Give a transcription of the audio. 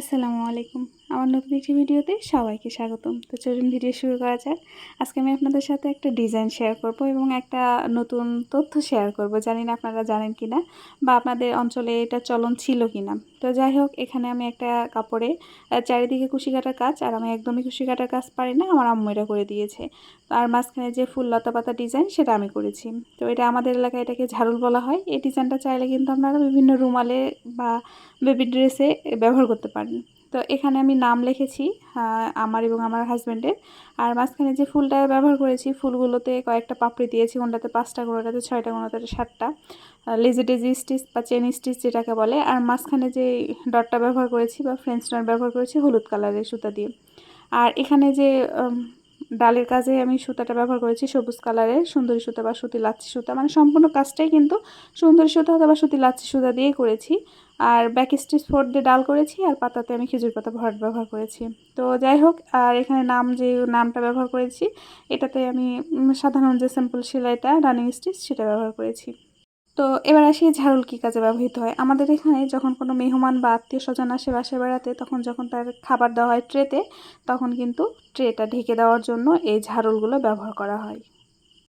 আসসালামু আলাইকুম। আমার নতুন একটি ভিডিওতে সবাইকে স্বাগতম। তো চলুন ভিডিও শুরু করা যাক। আজকে আমি আপনাদের সাথে একটা ডিজাইন শেয়ার করব এবং একটা নতুন তথ্য শেয়ার করব। জানি না আপনারা জানেন কি না বা আপনাদের অঞ্চলে এটা চলন ছিল কি না তো যাই হোক, এখানে আমি একটা কাপড়ে চারিদিকে কুশি কাটার কাজ আর আমি একদমই কুশি কাটার কাজ পারি না, আমার আম্মু এটা করে দিয়েছে। আর মাঝখানে যে ফুল লতা পাতা ডিজাইন, সেটা আমি করেছি। তো এটা আমাদের এলাকায় এটাকে ঝাড়ুল বলা হয়। এই ডিজাইনটা চাইলে কিন্তু আপনারা বিভিন্ন রুমালে বা বেবি ড্রেসে ব্যবহার করতে পারেন। তো এখানে আমি নাম লিখেছি আমার এবং আমার হাজব্যান্ডের আর মাঝখানে যে ফুলটা ব্যবহার করেছি, ফুলগুলোতে কয়েকটা পাপড়ি দিয়েছি, কোনটাতে পাঁচটা, কোনোটাতে ছয়টা, কোনোটাতে সাতটা। লেজি ডেজি স্টিচ বা চেন স্টিচ যেটাকে বলে। আর মাঝখানে যে ডটটা ব্যবহার করেছি বা ফ্রেঞ্চ ডট ব্যবহার করেছি, হলুদ কালারের সুতা দিয়ে। আর এখানে যে ডালের কাজে আমি সুতাটা ব্যবহার করেছি, সবুজ কালারের, সুন্দরী সুতা বা সুতি লাচ্ছি সুতা। মানে সম্পূর্ণ কাজটাই কিন্তু সুন্দরী সুতা অথবা সুতি লাচ্ছি সুতা দিয়ে করেছি। আর ব্যাক স্টিচ ফোর দিয়ে ডাল করেছি আর পাতাতে আমি খেজুর পাতা ভরাট ব্যবহার করেছি। তো যাই হোক, আর এখানে নাম যে, নামটা ব্যবহার করেছি, এটাতে আমি সাধারণ যে সিম্পল সেলাইটা রানিং স্টিচ সেটা ব্যবহার করেছি। তো এবার আসি ঝাড়ুল কী কাজে ব্যবহৃত হয়। আমাদের এখানে যখন কোনো মেহমান বা আত্মীয় স্বজন আসে বাসায় বেড়াতে, তখন যখন তার খাবার দেওয়া হয় ট্রেতে তখন কিন্তু ট্রেটা ঢেকে দেওয়ার জন্য এই ঝাড়ুলগুলো ব্যবহার করা হয়।